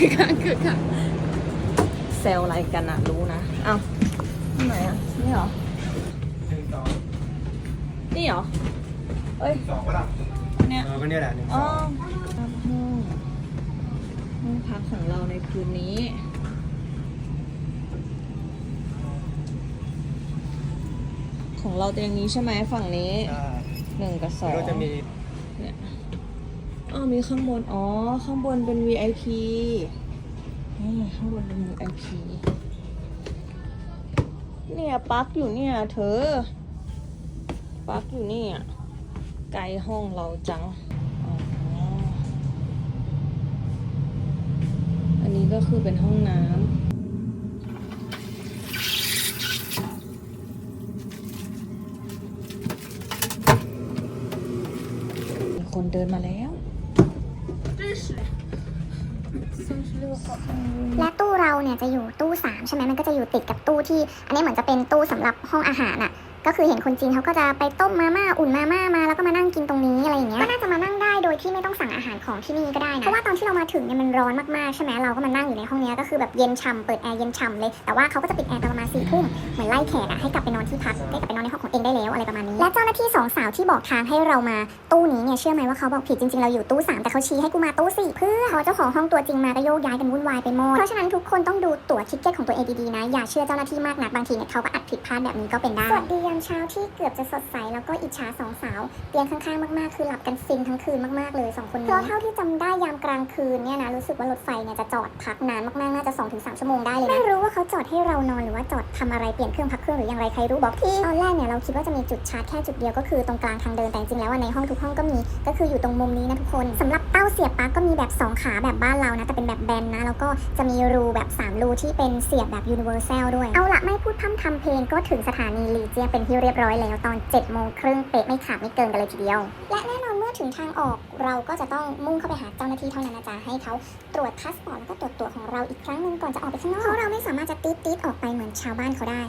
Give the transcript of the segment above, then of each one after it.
คือคักคือคักเซลอะไรกันอะรู้นะเอ้าที่ไหนอะนี่เหรอ หนึ่งสองนี่เหรอ เอ้ย สองก็ได้เนี่ย เออก็เนี่ยแหละหนึ่งสอ๋อองห้องห้องพักของเราในคืนนี้ ของเราเตียงนี้ใช่ไหมฝั่งนี้ใช่หนึ่งกับสองแล้วก็จะมีเนี่ย อ๋อมีข้างบน อ๋อ ข้างบนเป็น VIP นี่ข้างบนเป็น VIP เนี่ยปลั๊กอยู่เนี่ย เธอปลั๊กอยู่เนี่ยไกลห้องเราจังอ๋ออันนี้ก็คือเป็นห้องน้ำมีคนเดินมาแล้ว และตู้เราเนี่ยจะอยู่ตู้3ใช่ไหมมันก็จะอยู่ติดกับตู้ที่ อันนี้เหมือนจะเป็นตู้สำหรับห้องอาหารอะ ก็คือเห็นคนจีนเขาก็จะไปต้มมาม่าอุ่นมาม่ามาแล้วก็มานั่งกินตรงนี้อะไรอย่างเงี้ยก็น่าจะมานั่ง ยที่ไม่ต้องสั่งอาหารของที่นี่ก็ได้นะ เพราะว่าตอนที่เรามาถึงเนี่ยมันร้อนมากๆใช่ไหมเราก็มานั่งอยู่ในห้องเนี้ยก็คือแบบเย็นฉ่ำเปิดแอร์เย็นฉ่ำเลย แต่ว่าเขาก็จะปิดแอร์ตอนประมาณสี่ทุ่มเหมือนไล่แขกอะให้กลับไปนอนที่พักให้กลับไปนอนในห้องของเองได้แล้วอะไรประมาณนี้ และเจ้าหน้าที่สองสาวที่บอกทางให้เรามาตู้นี้เนี่ยเชื่อไหมว่าเขาบอกผิดจริงๆเราอยู่ตู้สามแต่เขาชี้ให้กูมาตู้สี่เพื่อพอเจ้าของห้องตัวจริงมาก็โยกย้ายกันวุ่นวายไปหมดเพราะฉะนั้นทุกคนต้องดูตั๋วทิกเก็ตของตัวเองดีๆนะอย่าเชื่อเจ้าหน้าที่มากนักบางทีเนี่ยเขาก็อัดผิดพลาดแบบนี้ก็เป็นได้สวัสดียามเช้าที่เกือบจะสดใสแล้วก็อิจฉาสองสาวเตียงข้างๆมากๆ คือหลับกันฟินทั้งคืนมากๆเลยสองคนนี้เพราะเท่าที่จำได้ยามกลางคืนเนี่ยนะรู้สึกว่ารถไฟเนี่ยจะจอดพักนานมากๆน่าจะ2-3ถึงชั่วโมงได้เลยนะไม่รู้ว่าเขาจอดให้เรานอนหรือว่าจอดทำอะไรเปลี่ยนเครื่องพักเครื่องหรืออย่างไรใครรู้บอกทีตอนแรกเนี่ยเราคิดว่าจะมีจุดชาร์จแค่จุดเดียวก็คือตรงกลางทางเดินแต่จริงๆแล้วอะในห้องทุกห้องก็มีก็คืออยู่ตรงมุมนี้นะทุกคนสำหรับเต้าเสียบปลั๊กก็มีแบบสองขาแบบบ้านเรานะแต่เป็นแบบแบนนะแล้วก็จะมีรูแบบสามรูที่เป็นเสียบแบบ universal ด้วยเอาละไม่พูดพร่ำทำเพลงก็ถึงสถานีลีเจียเป็นที่เรียบร้อยแล้วตอน7จ็ดโมงครึ่งเป๊ะไม่ขาดไม่เกินกันเลยทีเดียว และแน่นอนเมื่ อถึงทางออกเราก็จะต้องมุ่งเข้าไปหาเจ้าหน้าที่เท่านั้นนะจ๊ะให้เขาตรวจพาสปอร์ตแล้วก็ตรวจตัวของเราอีกครั้งหนึ่งก่อนจะออกไปข้างนอกเพราะเราไม่สามารถจะตีดตีดๆออกไปเหมือนชาวบ้านเขาได้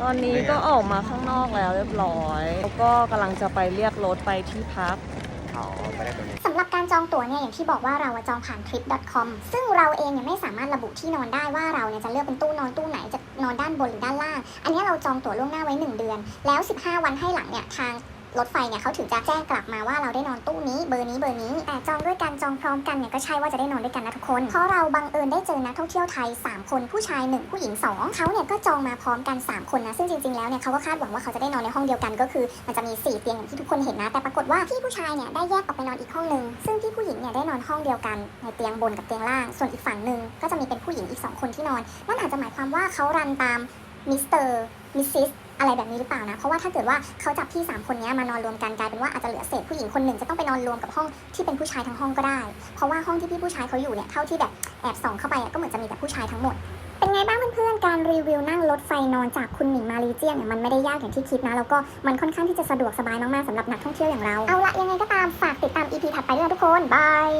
ตอนนี้ก็ออกมาข้างนอกแล้วเรียบร้อย แล้วก็กำลังจะไปเรียกรถไปที่พักอ๋อไปได้ตัวนี้สำหรับการจองตั๋วเนี่ยอย่างที่บอกว่าเราอะจองผ่าน trip.com ซึ่งเราเองเนี่ยไม่สามารถระบุที่นอนได้ว่าเราเนี่ยจะเลือกเป็นตู้นอนตู้ไหนจะนอนด้านบนหรือด้านล่าง อันนี้เราจองตั๋วล่วงหน้าไว้ 1 เดือน แล้ว 15 วันให้หลังเนี่ยทาง รถไฟเนี่ยเขาถึงจะแจ้งกลับมาว่าเราได้นอนตู้นี้เบอร์นี้เบอร์นี้แต่จองด้วยการจองพร้อมกันเนี่ยก็ใช่ว่าจะได้นอนด้วยกันนะทุกคน เพราะเราบังเอิญได้เจอนักท่องเที่ยวไทย 3 คนผู้ชาย 1 ผู้หญิง 2เขาเนี่ยก็จองมาพร้อมกัน 3 คนนะซึ่งจริงๆแล้วเนี่ยเขาก็คาดหวังว่าเขาจะได้นอนในห้องเดียวกันก็คือ มันจะมี 4 เตียงอย่างที่ทุกคนเห็นนะแต่ปรากฏว่าพี่ผู้ชายเนี่ยได้แยกออกไปนอนอีกห้องหนึ่งซึ่งพี่ผู้หญิงเนี่ยได้นอนห้องเดียวกันในเตียงบนกับเตียงล่าง ส่วนอีกฝั่งหนึ่งก็จะมีเป็นผู้หญิงอีก 2 คนที่นอนนั่นอาจจะหมายความว่าเขารันตามมิสเตอร์มิสซิส อะไรแบบนี้หรือเปล่านะ เพราะว่าถ้าเกิดว่าเขาจับพี่ 3 คนนี้มานอนรวมกันกลายเป็นว่าอาจจะเหลือเศษผู้หญิงคนหนึ่งจะต้องไปนอนรวมกับห้องที่เป็นผู้ชายทั้งห้องก็ได้ เพราะว่าห้องที่พี่ผู้ชายเขาอยู่เนี่ยเท่าที่แบบแอบส่องเข้าไปก็เหมือนจะมีแต่ผู้ชายทั้งหมดเป็นไงบ้างเพื่อนๆ การรีวิวนั่งรถไฟนอนจากคุณหมิงมาลีเจียงเนี่ยมันไม่ได้ยากอย่างที่คิดนะ แล้วก็มันค่อนข้างที่จะสะดวกสบายมากๆสำหรับนักท่องเที่ยวอย่างเรา เอาละยังไงก็ตามฝากติดตาม EP ถัดไปด้วยทุกคน บาย